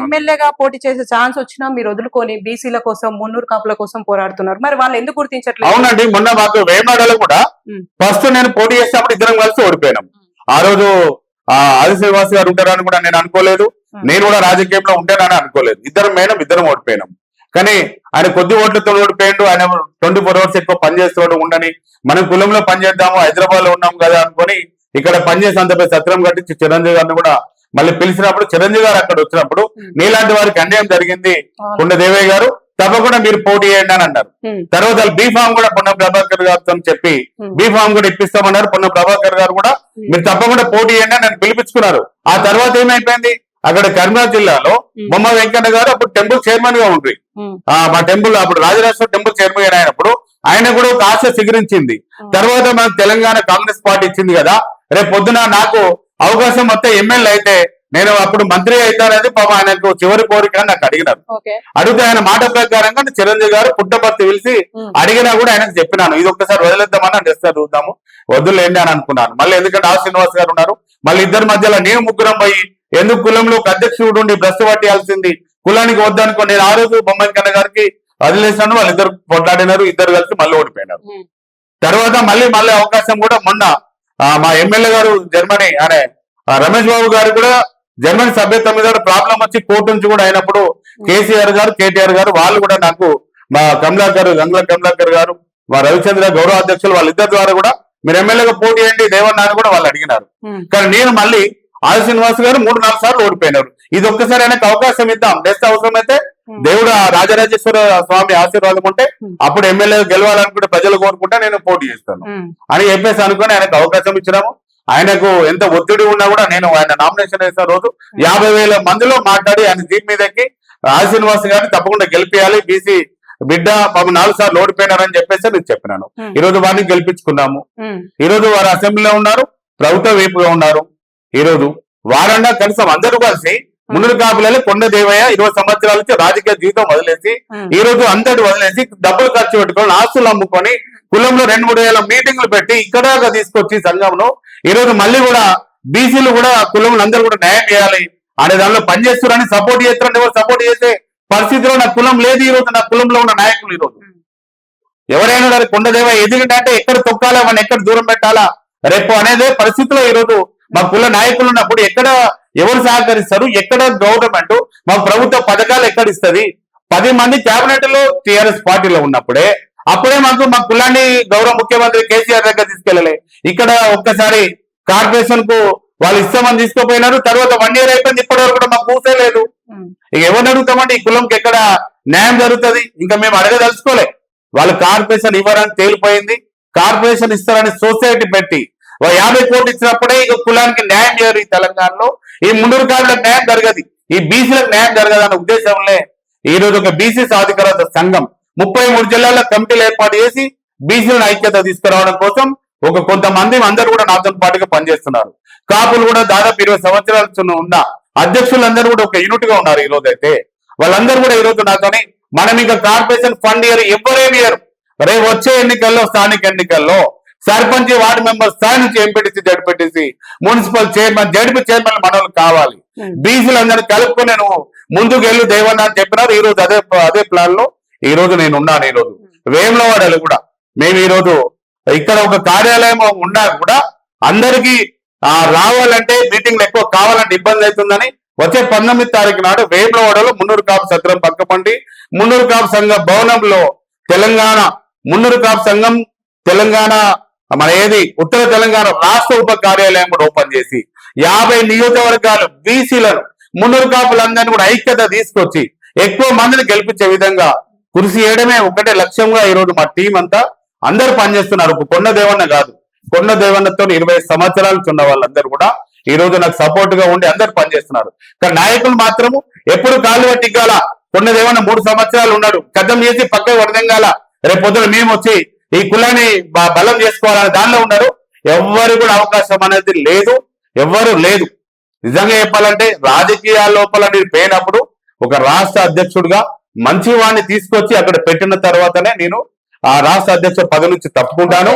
ఎమ్మెల్యేగా పోటీ చేసే ఛాన్స్ వచ్చినా మీరు వదులుకొని బీసీల కోసం మున్నూరు కాపుల కోసం పోరాడుతున్నారు. మరి వాళ్ళు ఎందుకు గుర్తించట్లేదు? అవునండి మొన్న మాకు వేమాడలో కూడా. ఫస్ట్ నేను పోటీ చేసినప్పుడు ఇద్దరం కలిసి ఓడిపోయినాం. ఆ రోజు ఆ ఆది శ్రీనివాస్ గారు ఉంటారని కూడా నేను అనుకోలేదు. నేను కూడా రాజకీయంలో ఉంటానని అనుకోలేదు. ఇద్దరం మేడం ఇద్దరం ఓడిపోయినాం. కానీ ఆయన కొద్ది ఓట్లతో ఓడిపోయిండు. ఆయన ట్వంటీ ఫోర్ అవర్స్ ఎక్కువ పనిచేస్తాడు ఉండని. మనం కులంలో పనిచేద్దాము హైదరాబాద్లో ఉన్నాం కదా అనుకొని ఇక్కడ పనిచేసి అంత పెద్ద సత్రం కట్టించి చిరంజీవి గారిని కూడా మళ్ళీ పిలిచినప్పుడు చిరంజీవి గారు అక్కడ వచ్చినప్పుడు. నీలాంటి వారికి అన్యాయం జరిగింది కొండ దేవయ్య గారు తప్పకుండా మీరు పోటీ చేయండి అని అన్నారు. తర్వాత బీ ఫామ్ కూడా పొన్నం ప్రభాకర్ గారితో చెప్పి. బీ ఫామ్ కూడా ఇప్పిస్తామన్నారు పొన్నం ప్రభాకర్ గారు కూడా మీరు తప్పకుండా పోటీ చేయండి అని నన్ను పిలిపించుకున్నారు ఆ తర్వాత ఏమైపోయింది అక్కడ కరీంనగర్ జిల్లాలో. బొమ్మ వెంకన్న గారు అప్పుడు టెంపుల్ చైర్మన్గా ఉండ్రి. ఆ మా టెంపుల్ అప్పుడు రాజరాజేశ్వర టెంపుల్ చైర్మన్ అయినప్పుడు ఆయన కూడా ఒక ఆశ సిగురించింది. తర్వాత మనకు తెలంగాణ కాంగ్రెస్ పార్టీ ఇచ్చింది కదా రేపు పొద్దున నాకు అవకాశం వస్తే ఎమ్మెల్యే అయితే నేను అప్పుడు మంత్రి అవుతానని పాపం ఆయనకు చివరి కోరిక అని నాకు అడిగినారు. అడిగితే ఆయన మాట ప్రకారంగా చిరంజీవి గారు పుట్టపర్తి పిలిచి. అడిగినా కూడా ఆయనకు చెప్పినాను. ఇది ఒక్కసారి వదిలేద్దామని చేస్తారు చూద్దాము. వద్దులేండి అని అనుకున్నాను. మళ్ళీ ఎందుకంటే ఆ శ్రీనివాస్ గారు ఉన్నారు. మళ్ళీ ఇద్దరి మధ్యలో నేను ముగ్గురం పోయి ఎందుకు కులంలో అధ్యక్షుడు ఉండి భ్రష్టు పట్టేయాల్సింది? కులానికి వద్దనుకో నేను ఆ రోజు బొమ్మన్ కన్న గారికి వదిలేసాను వాళ్ళిద్దరు కొట్లాడినారు. ఇద్దరు కలిసి మళ్ళీ ఓడిపోయినారు. తర్వాత మళ్ళీ మళ్ళీ అవకాశం కూడా మొన్న మా ఎమ్మెల్యే గారు జర్మనీ అనే రమేష్ బాబు గారు కూడా జర్మనీ సభ్యత్వం మీద ప్రాబ్లం వచ్చి కోర్టు నుంచి కూడా అయినప్పుడు కేసీఆర్ గారు కేటీఆర్ గారు వాళ్ళు కూడా నాకు మా కమలాకర్ గంగుల కమలాకర్ గారు మా రవిచంద్ర గౌరవ అధ్యక్షులు వాళ్ళిద్దరి ద్వారా కూడా మీరు ఎమ్మెల్యేగా పోటీ చేయండి దేవన్న అని కూడా వాళ్ళు అడిగినారు. కానీ నేను మళ్ళీ ఆది శ్రీనివాస్ గారు మూడు నాలుగు సార్లు ఓడిపోయినారు ఇది ఒక్కసారి ఆయనకు అవకాశం ఇద్దాం నెక్స్ట్ అవసరమైతే ఉమ్. దేవుడు ఆ రాజరాజేశ్వర స్వామి ఆశీర్వాదం ఉంటే. అప్పుడు ఎమ్మెల్యే గెలవాలనుకుంటే ప్రజలు కోరుకుంటే నేను పోటీ చేస్తాను. అని చెప్పేసి అనుకుని ఆయనకు అవకాశం ఇచ్చినాము ఆయనకు ఎంత ఒత్తిడి ఉన్నా కూడా నేను ఆయన నామినేషన్ వేసిన రోజు యాభై వేల మందిలో మాట్లాడి ఆయన దీని మీద ఎక్కి ఆది శ్రీనివాస్ గారిని తప్పకుండా గెలిపించాలి బీసీ బిడ్డ పాపం నాలుగు సార్లు ఓడిపోయినారని చెప్పేసి నేను చెప్పినాను. ఈ రోజు వారిని గెలిపించుకున్నాము. ఈ రోజు వారు అసెంబ్లీలో ఉన్నారు ప్రభుత్వ వైపుగా ఉన్నారు ఈ రోజు వారన్నా కనీసం అందరూ కలిసి ముందు కాపులలో కొండ దేవయ్య ఇరవై సంవత్సరాల నుంచి రాజకీయ జీవితం వదిలేసి. ఈ రోజు అందరు వదిలేసి డబ్బులు ఖర్చు పెట్టుకొని ఆస్తులు అమ్ముకొని కులంలో రెండు మూడు వేల మీటింగ్లు పెట్టి ఇక్కడ తీసుకొచ్చి సంఘంలో ఈ రోజు మళ్ళీ కూడా బీసీలు కూడా కులంలో అందరూ కూడా న్యాయం చేయాలి. అనే దానిలో పనిచేస్తున్నారని సపోర్ట్ చేస్తున్నారని ఎవరు సపోర్ట్ చేసే పరిస్థితిలో నా కులం లేదు ఈ రోజు నా కులంలో ఉన్న నాయకులు ఈ రోజు. ఎవరైనా కొండదేవ ఎదిగిందంటే ఎక్కడ తొక్కాలా మనం ఎక్కడ దూరం పెట్టాలా? రేపు అనేదే పరిస్థితిలో ఈ రోజు మా కుల నాయకులు ఉన్నప్పుడు ఎక్కడ ఎవరు సహకరిస్తారు? ఎక్కడ గవర్నమెంట్? మా ప్రభుత్వ పథకాలు ఎక్కడ ఇస్తుంది? పది మంది కేబినెట్లో టిఆర్ఎస్ పార్టీలో ఉన్నప్పుడే అప్పుడే మాకు మా కులాన్ని గౌరవ ముఖ్యమంత్రి కేసీఆర్ దగ్గర తీసుకెళ్ళలే. ఇక్కడ ఒక్కసారి కార్పొరేషన్కు వాళ్ళు ఇస్తామని తీసుకుపోయినారు. తర్వాత వన్ ఇయర్ అయిపోయింది ఇప్పటి వరకు కూడా మాకు కూసే లేదు. ఉమ్. ఇక ఎవరిని అడుగుతామండి? ఈ కులంకి ఎక్కడ న్యాయం జరుగుతుంది? ఇంకా మేము అడగదలుచుకోలే. వాళ్ళు కార్పొరేషన్ ఇవ్వరని తేలిపోయింది. కార్పొరేషన్ ఇస్తారని సొసైటీ పెట్టి యాభై కోట్లు ఇచ్చినప్పుడే ఇక కులానికి న్యాయం చేయరు ఈ తెలంగాణలో. ఈ ముందూరు న్యాయం జరగదు. ఈ బీసీలకు న్యాయం జరగదు అనే ఉద్దేశంలో ఈ రోజు ఒక బీసీ సాధికారత సంఘం ముప్పై మూడు జిల్లాల్లో కమిటీలు ఏర్పాటు చేసి బీసీలను ఐక్యత తీసుకురావడం కోసం ఒక కొంతమంది అందరూ కూడా నాతో పాటుగా పనిచేస్తున్నారు. కాపులు కూడా దాదాపు ఇరవై సంవత్సరాల చున్న ఉన్న అధ్యక్షులందరూ కూడా ఒక యూనిట్గా ఉన్నారు ఈ రోజు అయితే. వాళ్ళందరూ కూడా ఈ రోజు నాతోని మనం ఇంకా కార్పొరేషన్ ఫండ్ ఇయర్ ఎవరేమి ఇయర్? రేపు వచ్చే ఎన్నికల్లో స్థానిక ఎన్నికల్లో సర్పంచ్ వార్డు మెంబర్ స్థాయి నుంచి MPTC ZPTC municipal chairman ZP chairman మనోళ్ళు కావాలి. ఉమ్. బీసీలు అందరినీ కలుపుకొని నేను ముందుకు వెళ్ళు దేవన్న అని చెప్పినారు. ఈ రోజు అదే అదే ప్లాన్లో ఈ రోజు నేను ఉన్నాను ఈ రోజు వేములవాడలు కూడా మేము ఈ రోజు ఇక్కడ ఒక కార్యాలయం ఉన్నా కూడా అందరికీ ఆ, రావాలంటే మీటింగ్లు ఎక్కువ కావాలంటే ఇబ్బంది అవుతుందని వచ్చే పంతొమ్మిది తారీఖు నాడు వేములవాడలో మున్నూరు కాపు సత్రం పక్కపండి. మున్నూరు కాపు సంఘ భవనంలో తెలంగాణ మున్నూరు కాపు సంఘం తెలంగాణ మన ఏది? ఉత్తర తెలంగాణ రాష్ట్ర ఉప కార్యాలయం కూడా ఓపెన్ చేసి యాభై నియోజకవర్గాలు బీసీలను మున్నూరు కాపులందరినీ కూడా ఐక్యత తీసుకొచ్చి ఎక్కువ మందిని గెలిపించే విధంగా కృషి చేయడమే ఒకటే లక్ష్యంగా ఈ రోజు మా టీం అంతా అందరు పనిచేస్తున్నారు. కొండ దేవన్న కాదు. కొండ దేవన్నతో ఇరవై సంవత్సరాలు ఉన్న వాళ్ళందరూ కూడా ఈ రోజు నాకు సపోర్ట్గా ఉండి అందరు పనిచేస్తున్నారు. కానీ నాయకులు మాత్రము ఎప్పుడు కాలు పట్టిగాల కొండ దేవన్న మూడు సంవత్సరాలు ఉన్నాడు. కథం చేసి పక్కకు వరదంగాల రేపు పొద్దున మేము వచ్చి ఈ కులాన్ని బ- బలం చేసుకోవాలని దానిలో ఉన్నారు. ఎవ్వరు కూడా అవకాశం అనేది లేదు. ఎవ్వరు లేదు. నిజంగా చెప్పాలంటే రాజకీయ లోపల నేను పోయినప్పుడు ఒక రాష్ట్ర అధ్యక్షుడిగా మంచి వాడిని తీసుకొచ్చి అక్కడ పెట్టిన తర్వాతనే నేను ఆ రాష్ట్ర అధ్యక్ష పదవి నుంచి తప్పుకుంటాను.